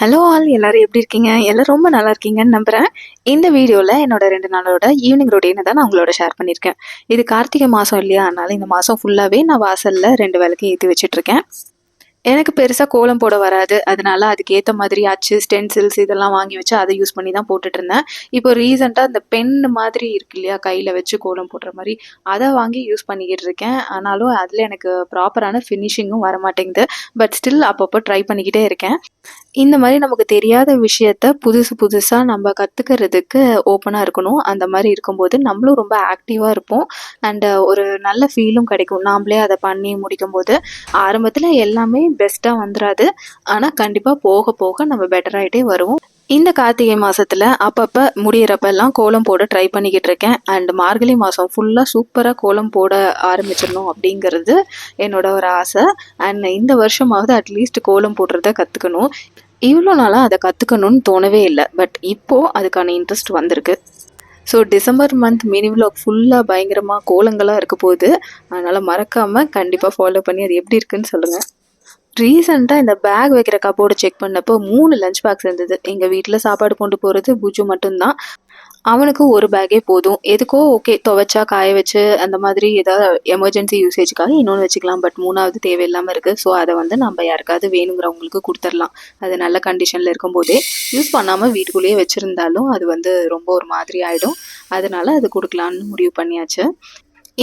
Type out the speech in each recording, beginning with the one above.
Hello all எல்லோரும் எப்படி இருக்கீங்க? எல்லாம் ரொம்ப நல்லா இருக்கீங்கன்னு நம்புகிறேன் இந்த வீடியோவில் என்னோட ரெண்டு நாளோட ஈவினிங் ரொட்டீனை தான் நான் உங்களோட ஷேர் பண்ணியிருக்கேன். இது கார்த்திகை மாதம் இல்லையா? அதனால இந்த மாதம் ஃபுல்லாகவே நான் வாசலில் ரெண்டு வேலைக்கு ஏற்றி வச்சுட்ருக்கேன். எனக்கு பெருசாக கோலம் போட வராது. அதனால அதுக்கேற்ற மாதிரி அச்சு ஸ்டென்சில்ஸ் இதெல்லாம் வாங்கி வச்சு அதை யூஸ் பண்ணி தான் போட்டுட்ருந்தேன். இப்போ ரீசெண்டாக இந்த பென் மாதிரி இருக்கு இல்லையா? கையில் வச்சு கோலம் போடுற மாதிரி. அதை வாங்கி யூஸ் பண்ணிக்கிட்டு இருக்கேன் ஆனாலும் அதில் எனக்கு ப்ராப்பரான ஃபினிஷிங்கும் வர மாட்டேங்குது பட் ஸ்டில் அப்பப்போ ட்ரை பண்ணிக்கிட்டே இருக்கேன். இந்த மாதிரி நமக்கு தெரியாத விஷயத்த புதுசு புதுசாக நம்ம கற்றுக்கிறதுக்கு ஓப்பனாக இருக்கணும். அந்த மாதிரி இருக்கும்போது நம்மளும் ரொம்ப ஆக்டிவாக இருப்போம். அண்டு ஒரு நல்ல ஃபீலும் கிடைக்கும். நாம்ளே அதை பண்ணி முடிக்கும்போது ஆரம்பத்தில் எல்லாமே பெஸ்ட்டாக வந்துடாது ஆனால் கண்டிப்பாக போக போக நம்ம பெட்டர் ஆகிட்டே வருவோம். இந்த கார்த்திகை மாதத்தில் அப்பப்போ முடியிறப்பெல்லாம் கோலம் போட ட்ரை பண்ணிக்கிட்டு இருக்கேன். அண்ட் மார்கழி மாதம் ஃபுல்லாக சூப்பராக கோலம் போட ஆரம்பிச்சிடணும் அப்படிங்கிறது என்னோட ஒரு ஆசை. அண்ட் இந்த வருஷமாவது அட்லீஸ்ட் கோலம் போடுறத கற்றுக்கணும் இவ்வளோ நாளாக அதை கற்றுக்கணும்னு தோணவே இல்லை. பட் இப்போது அதுக்கான இன்ட்ரெஸ்ட் வந்திருக்கு. So December month mini vlog ஃபுல்லாக பயங்கரமாக கோலங்களாக இருக்க போகுது. அதனால் மறக்காமல் கண்டிப்பாக ஃபாலோ பண்ணி அது எப்படி இருக்குன்னு சொல்லுங்கள் ரீசெண்டாக இந்த பேக் வைக்கிற கப்போர்டு செக் பண்ணப்போ மூணு லஞ்ச் பேக்ஸ் இருந்தது. எங்கள் வீட்டில் சாப்பாடு கொண்டு போகிறது புஜு மட்டும்தான். அவனுக்கு ஒரு பேக்கே போதும். எதுக்கோ ஓகே துவைச்சா காய வச்சு அந்த மாதிரி ஏதாவது எமர்ஜென்சி யூசேஜுக்காக இன்னொன்று வச்சுக்கலாம். பட் மூணாவது தேவையில்லாமல் இருக்குது ஸோ அதை வந்து நம்ம யாருக்காவது வேணுங்கிறவங்களுக்கு கொடுத்துடலாம். அது நல்ல கண்டிஷனில் இருக்கும்போதே யூஸ் பண்ணாமல் வீட்டுக்குள்ளேயே வச்சுருந்தாலும் அது வந்து ரொம்ப ஒரு மாதிரி ஆகிடும் அதனால் அது கொடுக்கலான்னு முடிவு பண்ணியாச்சு.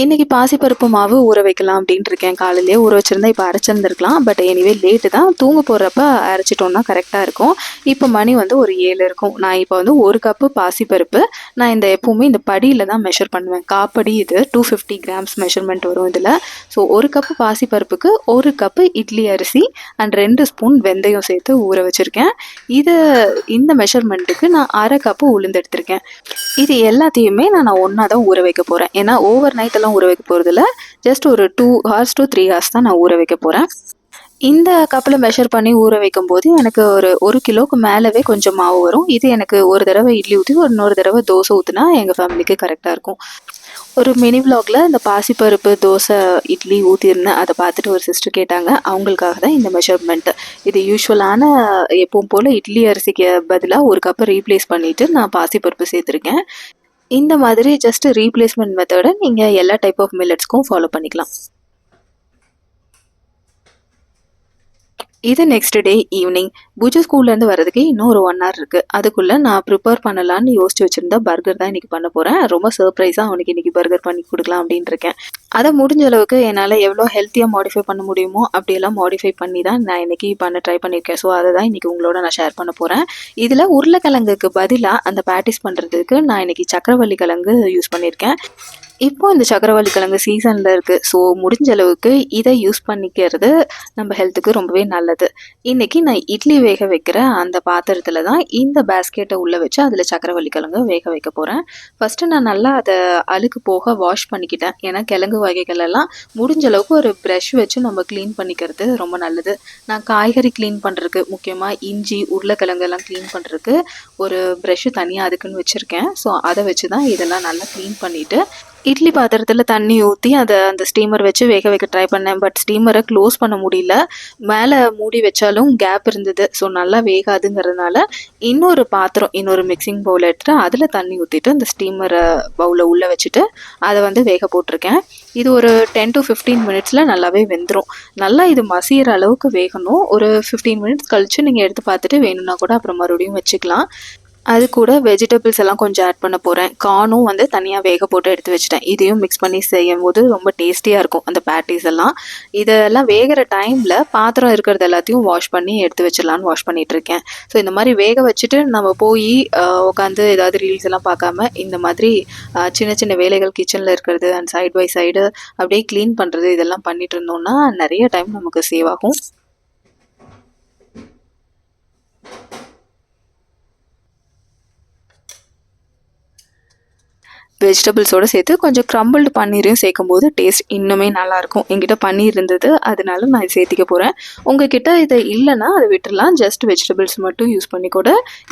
இன்றைக்கி பாசிப்பருப்பு மாவு ஊற வைக்கலாம் அப்படின்ட்டு இருக்கேன் காலையிலேயே ஊற வச்சுருந்தா இப்போ அரைச்சிருந்துருக்கலாம். பட் எனிவே லேட்டு தான். தூங்க போடுறப்ப அரைச்சிட்டோம்னா கரெக்டாக இருக்கும். இப்போ மணி வந்து ஒரு ஏழு இருக்கும். நான் இப்போ வந்து ஒரு கப்பு பாசிப்பருப்பு. நான் இந்த எப்போவுமே இந்த படியில் தான் மெஷர் பண்ணுவேன். காப்படி இது டூ ஃபிஃப்டி கிராம்ஸ் மெஷர்மெண்ட் வரும் இதில். ஸோ ஒரு கப்பு பாசிப்பருப்புக்கு ஒரு கப்பு இட்லி அரிசி அண்ட் ரெண்டு ஸ்பூன் வெந்தயம் சேர்த்து ஊற வச்சுருக்கேன். இது இந்த மெஷர்மெண்ட்டுக்கு நான் அரை கப்பு உளுந்து எடுத்திருக்கேன். இது எல்லாத்தையுமே நான் ஒன்றா தான் ஊற வைக்க போகிறேன் ஏன்னா ஓவர் நைட்டில் எல்லாம் ஊற வைக்க போகிறதில்ல ஜஸ்ட் ஒரு two hours to three hours தான் நான் ஊற வைக்க போகிறேன் இந்த கப்பில் மெஷர் பண்ணி ஊற வைக்கும் போது எனக்கு ஒரு ஒரு கிலோவுக்கு மேலவே கொஞ்சம் மாவு வரும். இது எனக்கு ஒரு தடவை இட்லி ஊற்றி ஒரு இன்னொரு தடவை தோசை ஊற்றினா எங்கள் ஃபேமிலிக்கு கரெக்டாக இருக்கும். ஒரு மினி vlogல இந்த பாசிப்பருப்பு தோசை இட்லி ஊற்றிருந்தேன் அதை பார்த்துட்டு ஒரு சிஸ்டர் கேட்டாங்க. அவங்களுக்காக தான் இந்த மெஷர்மெண்ட்டு இது யூஸ்வலான எப்பவும் போல் இட்லி அரிசிக்கு பதிலாக ஒரு கப்பை ரீப்ளேஸ் பண்ணிவிட்டு நான் பாசிப்பருப்பு சேர்த்துருக்கேன். இந்த மாதிரி ஜஸ்ட் ரீப்ளேஸ்மெண்ட் மெத்தடை நீங்கள் எல்லா டைப் ஆஃப் மில்லட்ஸ்க்கும் ஃபாலோ பண்ணிக்கலாம். இது நெக்ஸ்ட் டே ஈவினிங் பூஜை ஸ்கூல்லேருந்து வரதுக்கு இன்னும் ஒரு ஒன் ஹவர் இருக்குது அதுக்குள்ளே நான் ப்ரிப்பேர் பண்ணலான்னு யோசிச்சு வச்சுருந்த பர்கர் தான் இன்றைக்கி பண்ண போகிறேன் ரொம்ப சர்ப்ரைஸாக அவனுக்கு இன்றைக்கி பர்கர் பண்ணி கொடுக்கலாம் அப்படின்னு இருக்கேன். அதை முடிஞ்ச அளவுக்கு என்னால் எவ்வளோ ஹெல்த்தியாக மாடிஃபை பண்ண முடியுமோ அப்படியெல்லாம் மாடிஃபை பண்ணி தான் நான் இன்றைக்கி பண்ண ட்ரை பண்ணியிருக்கேன் ஸோ அதை தான் இன்றைக்கி உங்களோட நான் ஷேர் பண்ண போகிறேன் இதில் உருளைக்கிழங்குக்கு பதிலாக அந்த பேட்டிஸ் பண்ணுறதுக்கு நான் இன்றைக்கி சக்கரவள்ளி கிழங்கு யூஸ் பண்ணியிருக்கேன் இப்போ இந்த சக்கரவள்ளி கிழங்கு சீசனில் இருக்குது ஸோ முடிஞ்ச அளவுக்கு இதை யூஸ் பண்ணிக்கிறது நம்ம ஹெல்த்துக்கு ரொம்பவே நல்லது. இன்றைக்கி நான் இட்லி வேக வைக்கிற அந்த பாத்திரத்தில் தான் இந்த பேஸ்கெட்டை உள்ளே வச்சு அதில் சக்கரவள்ளி கிழங்கு வேக வைக்க போகிறேன் ஃபஸ்ட்டு நான் நல்லா அதை அழுக்கு போக வாஷ் பண்ணிக்கிட்டேன். ஏன்னா கிழங்கு வகைகள் எல்லாம் முடிஞ்ச அளவுக்கு ஒரு ப்ரெஷ் வச்சு நம்ம க்ளீன் பண்ணிக்கிறது ரொம்ப நல்லது. நான் காய்கறி க்ளீன் பண்ணுறதுக்கு முக்கியமாக இஞ்சி உருளைக்கிழங்கு எல்லாம் க்ளீன் பண்ணுறதுக்கு ஒரு ப்ரெஷ்ஷு தனியாக அதுக்குன்னு வச்சுருக்கேன். ஸோ அதை வச்சு தான் இதெல்லாம் நல்லா க்ளீன் பண்ணிவிட்டு இட்லி பாத்திரத்தில் தண்ணி ஊற்றி அதை அந்த ஸ்டீமர் வச்சு வேக வைக்க ட்ரை பண்ணேன். பட் ஸ்டீமரை க்ளோஸ் பண்ண முடியல. மேலே மூடி வச்சாலும் கேப் இருந்தது. ஸோ நல்லா வேகாதுங்கிறதுனால இன்னொரு பாத்திரம் இன்னொரு மிக்சிங் பவுல் எடுத்துட்டு அதில் தண்ணி ஊற்றிட்டு அந்த ஸ்டீமரை பவுலை உள்ளே வச்சுட்டு அதை வந்து வேக போட்டிருக்கேன். இது ஒரு டென் டு ஃபிஃப்டீன் மினிட்ஸில் நல்லாவே வெந்துடும் நல்லா இது மசிகிற அளவுக்கு வேகணும். ஒரு ஃபிஃப்டீன் மினிட்ஸ் கழித்து நீங்கள் எடுத்து பார்த்துட்டு வேணும்னா கூட அப்புறம் மறுபடியும் வச்சுக்கலாம். அது கூட வெஜிடபிள்ஸ் எல்லாம் கொஞ்சம் ஆட் பண்ண போகிறேன் கார்னும் வந்து தனியாக வேக போட்டு எடுத்து வச்சிட்டேன். இதையும் மிக்ஸ் பண்ணி செய்யும் போது ரொம்ப டேஸ்டியாக இருக்கும் அந்த பேட்டிஸ் எல்லாம். இதெல்லாம் வேகிற டைமில் பாத்திரம் இருக்கிறது எல்லாத்தையும் வாஷ் பண்ணி எடுத்து வச்சிடலான்னு வாஷ் பண்ணிகிட்ருக்கேன் இருக்கேன். ஸோ இந்த மாதிரி வேக வச்சுட்டு நம்ம போய் உட்காந்து ஏதாவது ரீல்ஸ் எல்லாம் பார்க்காம இந்த மாதிரி சின்ன சின்ன வேலைகள் கிச்சனில் இருக்கிறது அண்ட் சைடு பை சைடு அப்படியே க்ளீன் பண்ணுறது இதெல்லாம் பண்ணிட்டு இருந்தோம்னா நிறைய டைம் நமக்கு சேவ் ஆகும். வெஜிடபிள்ஸோடு சேர்த்து கொஞ்சம் க்ரம்பிள்டு பன்னீரையும் சேர்க்கும் போது டேஸ்ட் இன்னுமே நல்லாயிருக்கும். என்கிட்ட பன்னீர் இருந்தது அதனால நான் சேர்த்திக்க போகிறேன் உங்ககிட்ட இது இல்லைன்னா அதை விட்டுடலாம். ஜஸ்ட் வெஜிடபிள்ஸ் மட்டும் யூஸ் பண்ணி கூட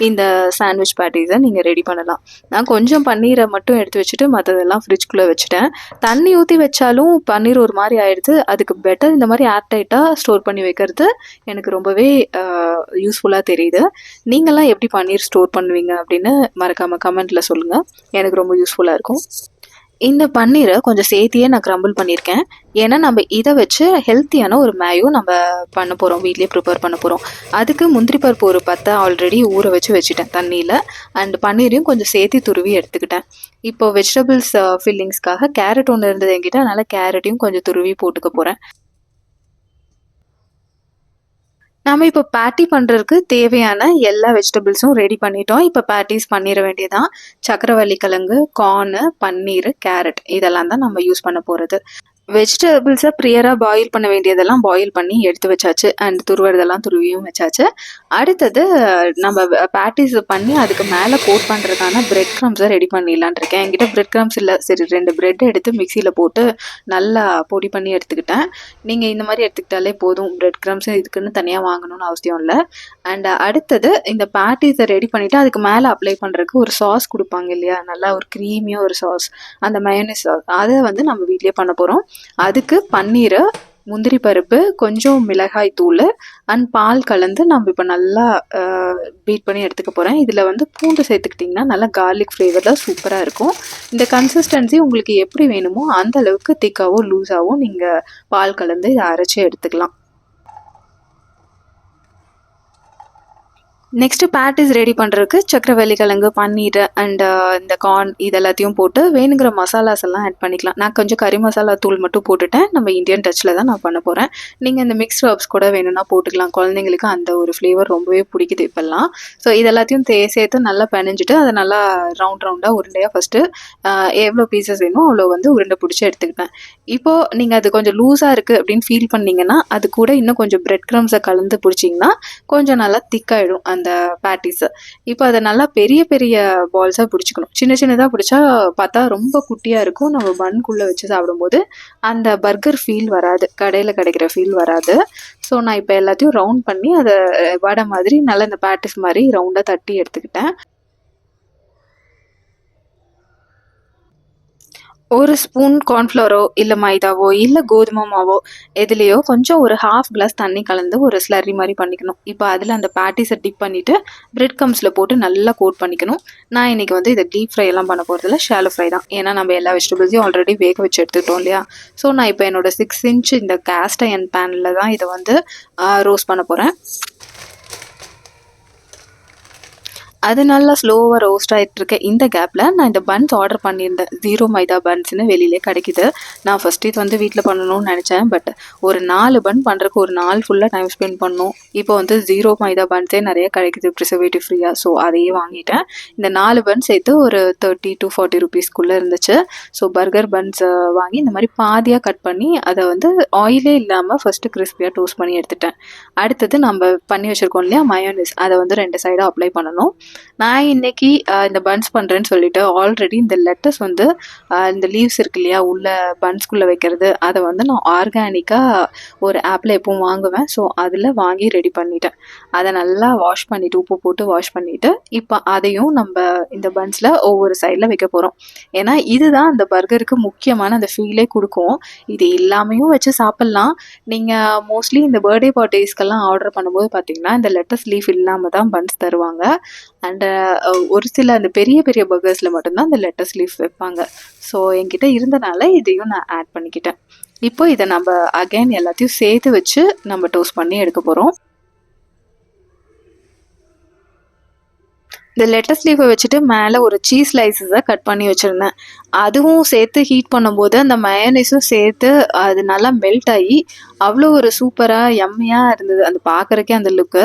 இந்த சாண்ட்விச் பேட்டிஸை நீங்கள் ரெடி பண்ணலாம். நான் கொஞ்சம் பன்னீரை மட்டும் எடுத்து வச்சுட்டு மற்றதெல்லாம் ஃப்ரிட்ஜ்குள்ளே வச்சுட்டேன். தண்ணி ஊற்றி வச்சாலும் பன்னீர் ஒரு மாதிரி ஆயிடுது. அதுக்கு பெட்டர் இந்த மாதிரி ஏர்டைட்டாக ஸ்டோர் பண்ணி வைக்கிறது எனக்கு ரொம்பவே யூஸ்ஃபுல்லாக தெரியுது. நீங்களாம் எப்படி பன்னீர் ஸ்டோர் பண்ணுவீங்க அப்படின்னு மறக்காமல் கமெண்ட்டில் சொல்லுங்கள் எனக்கு ரொம்ப யூஸ்ஃபுல்லாக இருக்கும். இந்த பன்னீரை கொஞ்சம் சேர்த்தியே நான் க்ரம்பிள் பண்ணியிருக்கேன். ஏன்னா நம்ம இதை வச்சு ஹெல்த்தியான ஒரு மேயோ நம்ம பண்ண போகிறோம் வீட்லேயே ப்ரிப்பேர் பண்ண போகிறோம் அதுக்கு முந்திரி பருப்பு ஒரு பத்தை ஆல்ரெடி ஊற வச்சு வச்சுட்டேன் தண்ணியில். அண்ட் பன்னீரையும் கொஞ்சம் சேர்த்தி துருவி எடுத்துக்கிட்டேன். இப்போ வெஜிடபிள்ஸ் ஃபில்லிங்ஸ்க்காக கேரட் ஒன்று இருந்தது என்கிட்ட. அதனால் கேரட்டையும் கொஞ்சம் துருவி போட்டுக்க போகிறேன் நாம் இப்போ பேட்டி பண்ணுறதுக்கு தேவையான எல்லா வெஜிடபிள்ஸும் ரெடி பண்ணிட்டோம். இப்போ பேட்டிஸ் பண்ணிட வேண்டியதான் சக்கரவள்ளி கிழங்கு கார்னு பன்னீர் கேரட் இதெல்லாம் தான் நம்ம யூஸ் பண்ண போகிறது வெஜிடபிள்ஸை ப்ரியராக பாயில் பண்ண வேண்டியதெல்லாம் பாயில் பண்ணி எடுத்து வச்சாச்சு. அண்ட் துருவறதெல்லாம் துருவியும் வச்சாச்சு. அடுத்தது நம்ம பேட்டிஸ் பண்ணி அதுக்கு மேலே கோட் பண்ணுறதுக்கான பிரெட் க்ரம்ஸை ரெடி பண்ணிடலான் இருக்கேன். என்கிட்ட பிரெட் க்ரம்ஸ் இல்லை. சரி ரெண்டு பிரெட் எடுத்து மிக்சியில் போட்டு நல்லா பொடி பண்ணி எடுத்துக்கிட்டேன். நீங்கள் இந்த மாதிரி எடுத்துக்கிட்டாலே போதும். பிரெட் க்ரம்ஸ் இதுக்குன்னு தனியாக வாங்கணும்னு அவசியம் இல்லை. அண்ட் அடுத்தது இந்த பேட்டிஸை ரெடி பண்ணிவிட்டு அதுக்கு மேலே அப்ளை பண்ணுறதுக்கு ஒரு சாஸ் கொடுப்பாங்க இல்லையா? நல்லா ஒரு க்ரீமியாக ஒரு சாஸ் அந்த மயோனிஸ் சாஸ் அதை வந்து நம்ம வீட்லேயே பண்ண போகிறோம் அதுக்கு பன்னீரை முந்திரி பருப்பு கொஞ்சம் மிளகாய் தூள் அண்ட் பால் கலந்து நம்ம இப்போ நல்லா பீட் பண்ணி எடுத்துக்க போகிறேன் இதில் வந்து பூண்டு சேர்த்துக்கிட்டிங்கன்னா நல்லா கார்லிக் ஃப்ளேவரில் சூப்பராக இருக்கும். இந்த கன்சிஸ்டன்சி உங்களுக்கு எப்படி வேணுமோ அந்த அளவுக்கு திக்காவோ லூஸாவோ நீங்கள் பால் கலந்து இதை அரைச்சி எடுத்துக்கலாம். நெக்ஸ்ட்டு பேட்டிஸ் ரெடி பண்ணுறதுக்கு சக்கரவள்ளி கிழங்கு பன்னீர் அண்ட் uh, இந்த கார்ன் இது எல்லாத்தையும் போட்டு வேணுங்கிற மசாலாஸ் எல்லாம் ஆட் பண்ணிக்கலாம். நான் கொஞ்சம் கறி மசாலா தூள் மட்டும் போட்டுட்டேன். நம்ம இந்தியன் டச்சில் தான் நான் பண்ண போகிறேன் நீங்கள் இந்த மிக்ஸ் ஹர்ப்ஸ் கூட வேணும்னா போட்டுக்கலாம். குழந்தைங்களுக்கு அந்த ஒரு ஃப்ளேவர் ரொம்பவே பிடிக்குது இப்போல்லாம். ஸோ இது எல்லாத்தையும் தே சேர்த்து நல்லா பிணைஞ்சிட்டு அதை நல்லா ரவுண்ட் ரவுண்டாக உருண்டையாக ஃபஸ்ட்டு எவ்வளோ பீசஸ் வேணுமோ அவ்வளோ வந்து உருண்டை பிடிச்சி எடுத்துக்கிட்டேன். இப்போது நீங்கள் அது கொஞ்சம் லூஸாக இருக்குது அப்படின்னு ஃபீல் பண்ணீங்கன்னா அது கூட இன்னும் கொஞ்சம் பிரெட் க்ரம்ஸை கலந்து பிடிச்சிங்கன்னா கொஞ்சம் நல்லா திக்காகிடும் அந்த பேட்டிஸு இப்போ அதை நல்லா பெரிய பெரிய பால்ஸாக பிடிச்சிக்கணும். சின்ன சின்னதாக பிடிச்சா பார்த்தா ரொம்ப குட்டியாக இருக்கும். நம்ம பன்குள்ளே வச்சு சாப்பிடும்போது அந்த பர்கர் ஃபீல் வராது. கடையில் கிடைக்கிற ஃபீல் வராது. ஸோ நான் இப்போ எல்லாத்தையும் ரவுண்ட் பண்ணி அதை வடை மாதிரி நல்லா இந்த பேட்டிஸ் மாதிரி ரவுண்டாக தட்டி எடுத்துக்கிட்டேன். ஒரு ஸ்பூன் கார்ன்ஃப்ளவரோ இல்லை மைதாவோ இல்லை கோதுமை மாவோ எதுலேயோ கொஞ்சம் ஒரு ஹாஃப் கிளாஸ் தண்ணி கலந்து ஒரு ஸ்லரி மாதிரி பண்ணிக்கணும். இப்போ அதில் அந்த பேட்டிஸை டிப் பண்ணிவிட்டு பிரெட் கம்ஸில் போட்டு நல்லா கோட் பண்ணிக்கணும். நான் இன்றைக்கி வந்து இதை டீப் ஃப்ரை எல்லாம் பண்ண போகிறதில்ல ஷாலோ ஃப்ரை தான். ஏன்னா நம்ம எல்லா வெஜிடபிள்ஸையும் ஆல்ரெடி வேக வச்சு எடுத்துக்கிட்டோம் இல்லையா? ஸோ நான் இப்போ என்னோட சிக்ஸ் இன்ச் இந்த கேஸ்ட் அயன் பேனில் தான் இதை வந்து ரோஸ்ட் பண்ண போகிறேன் அது நல்லா ஸ்லோவாக ரோஸ்ட் ஆகிட்டு இருக்க இந்த கேப்பில் நான் இந்த பன்ஸ் ஆர்டர் பண்ணியிருந்தேன். ஜீரோ மைதா பன்ஸ்னு வெளியிலே கிடைக்குது. நான் ஃபஸ்ட் இது வந்து வீட்டில் பண்ணணும்னு நினச்சேன். பட் ஒரு நாலு பன் பண்ணுறதுக்கு ஒரு நாள் ஃபுல்லாக டைம் ஸ்பெண்ட் பண்ணணும் இப்போ வந்து ஜீரோ மைதா பன்ஸே நிறைய கிடைக்குது ப்ரிசர்வேட்டிவ் ஃப்ரீயாக ஸோ அதையே வாங்கிட்டேன். இந்த நாலு பன் சேர்த்து ஒரு தேர்ட்டி டு ஃபார்ட்டி ருபீஸ்க்குள்ளே இருந்துச்சு. ஸோ பர்கர் பன்ஸ் வாங்கி இந்த மாதிரி பாதியாக கட் பண்ணி அதை வந்து ஆயிலே இல்லாமல் ஃபஸ்ட்டு கிறிஸ்பியாக டோஸ்ட் பண்ணி எடுத்துட்டேன். அடுத்தது நம்ம பண்ணி வச்சுருக்கோம் இல்லையா மயோனிஸ் அதை வந்து ரெண்டு சைடாக அப்ளை பண்ணணும். நான் இன்னைக்கு இந்த பன்ஸ் பண்ணுறேன்னு சொல்லிட்டு ஆல்ரெடி இந்த லெட்டஸ் வந்து இந்த லீவ்ஸ் இருக்கு இல்லையா உள்ள பன்ஸ்குள்ளே வைக்கிறது அதை வந்து நான் ஆர்கானிக்காக ஒரு ஆப்பில் எப்பவும் வாங்குவேன். ஸோ அதில் வாங்கி ரெடி பண்ணிட்டேன். அதை நல்லா வாஷ் பண்ணிவிட்டு உப்பு போட்டு வாஷ் பண்ணிவிட்டு இப்போ அதையும் நம்ம இந்த பன்ஸில் ஒவ்வொரு சைடில் வைக்க போகிறோம் ஏன்னா இதுதான் அந்த பர்கருக்கு முக்கியமான அந்த ஃபீலே கொடுக்கும். இது எல்லாமையும் வச்சு சாப்பிட்லாம். நீங்கள் மோஸ்ட்லி இந்த பர்த்டே பார்ட்டிஸ்க்கெல்லாம் ஆர்டர் பண்ணும்போது பார்த்தீங்கன்னா இந்த லெட்டஸ் லீஃப் இல்லாமல் தான் பன்ஸ் தருவாங்க. அண்டு uh, ஒரு சில அந்த பெரிய பெரிய பர்கர்ஸில் மட்டும்தான் அந்த லெட்டஸ் லீஃப் வைப்பாங்க. ஸோ என்கிட்ட இருந்தனால இதையும் நான் ஆட் பண்ணிக்கிட்டேன். இப்போ இதை நம்ம அகைன் எல்லாத்தையும் சேர்த்து வச்சு நம்ம டோஸ்ட் பண்ணி எடுக்க போகிறோம் இந்த லெட்டஸ் லீஃபை வச்சுட்டு மேலே ஒரு சீஸ் ஸ்லைசஸை கட் பண்ணி வச்சுருந்தேன். அதுவும் சேர்த்து ஹீட் பண்ணும்போது அந்த மயனைஸும் சேர்த்து அது நல்லா மெல்ட் ஆகி அவ்வளோ ஒரு சூப்பராக எம்மையாக இருந்தது. அந்த பார்க்குறக்கே அந்த லுக்கு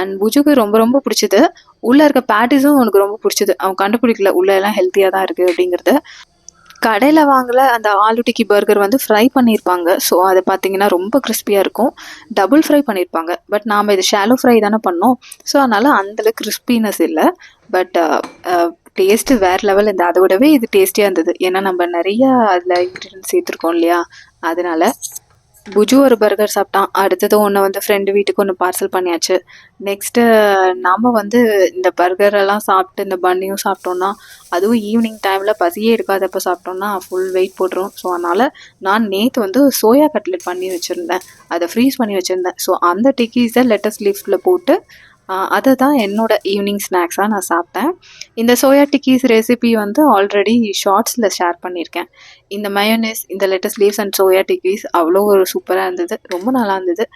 அண்ட் புஜுக்கு ரொம்ப ரொம்ப பிடிச்சது. உள்ளே இருக்க பேட்டிஸும் உனக்கு ரொம்ப பிடிச்சது. அவன் கண்டுபிடிக்கல உள்ளே எல்லாம் ஹெல்த்தியாக தான் இருக்குது அப்படிங்கிறத. கடையில் வாங்கல அந்த ஆலு டிக்கி பர்கர் வந்து ஃப்ரை பண்ணியிருப்பாங்க ஸோ அதை பார்த்தீங்கன்னா ரொம்ப கிறிஸ்பியாக இருக்கும். டபுள் ஃப்ரை பண்ணியிருப்பாங்க பட் நாம் இது ஷாலோ ஃப்ரை தானே பண்ணோம். ஸோ அதனால் அந்தளவுக்கு கிறிஸ்பினஸ் இல்லை. பட் டேஸ்ட்டு uh, uh, வேறு லெவல் இந்த அதை விடவே இது டேஸ்டியாக இருந்தது. ஏன்னா நம்ம நிறையா அதில் இன்க்ரீடியன்ஸ் சேர்த்துருக்கோம் இல்லையா? அதனால புஜு ஒரு பர்கர் சாப்பிட்டான். அடுத்தது ஒன்று வந்து ஃப்ரெண்டு வீட்டுக்கு ஒன்று பார்சல் பண்ணியாச்சு. நெக்ஸ்ட்டு நாம் வந்து இந்த பர்கர் எல்லாம் சாப்பிட்டு இந்த பன்னியும் சாப்பிட்டோன்னா அதுவும் ஈவினிங் டைமில் பசியே எடுக்காதப்போ சாப்பிட்டோன்னா ஃபுல் வெயிட் போட்டுரும். ஸோ அதனால் நான் நேற்று வந்து சோயா கட்லெட் பண்ணி வச்சுருந்தேன். அதை ஃப்ரீஸ் பண்ணி வச்சுருந்தேன். ஸோ அந்த டிக்கீஸை லெட்டஸ் லீஃபில் போட்டு அதை தான் என்னோட ஈவினிங் ஸ்நாக்ஸாக நான் சாப்பிட்டேன். இந்த சோயா டிக்கீஸ் ரெசிபி வந்து ஆல்ரெடி ஷார்ட்ஸில் ஷேர் பண்ணியிருக்கேன். இந்த மயோனேஸ் இந்த lettuce leaves and soya tikkis அவ்வளோ ஒரு சூப்பராக இருந்தது. ரொம்ப நல்லா இருந்தது.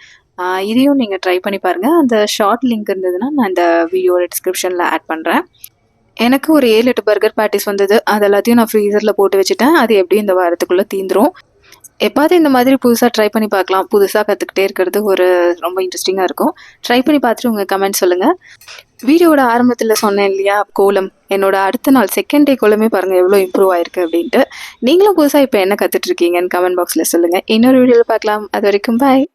இதையும் நீங்கள் ட்ரை பண்ணி பாருங்கள் அந்த ஷார்ட் லிங்க் இருந்ததுன்னா நான் இந்த வீடியோட டிஸ்கிரிப்ஷனில் ஆட் பண்ணுறேன் எனக்கு ஒரு ஏழு எட்டு பர்கர் பேட்டிஸ் வந்தது. அது எல்லாத்தையும் நான் ஃப்ரீசரில் போட்டு வச்சுட்டேன். அது எப்படியும் இந்த வாரத்துக்குள்ளே தீந்துரும். எப்பாவது இந்த மாதிரி புதுசாக ட்ரை பண்ணி பார்க்கலாம். புதுசாக கற்றுக்கிட்டே இருக்கிறது ஒரு ரொம்ப இன்ட்ரெஸ்டிங்காக இருக்கும். ட்ரை பண்ணி பார்த்துட்டு உங்கள் கமெண்ட் சொல்லுங்கள் வீடியோட ஆரம்பத்தில் சொன்னேன் இல்லையா கோலம். என்னோட அடுத்த நாள் செகண்ட் டே கோலமே பாருங்கள் எவ்வளோ இம்ப்ரூவ் ஆயிருக்கு அப்படின்ட்டு. நீங்களும் புதுசாக இப்போ என்ன கற்றுட்ருக்கீங்கன்னு கமெண்ட் பாக்ஸில் சொல்லுங்கள் இன்னொரு வீடியோவில் பார்க்கலாம். அது வரைக்கும் பாய்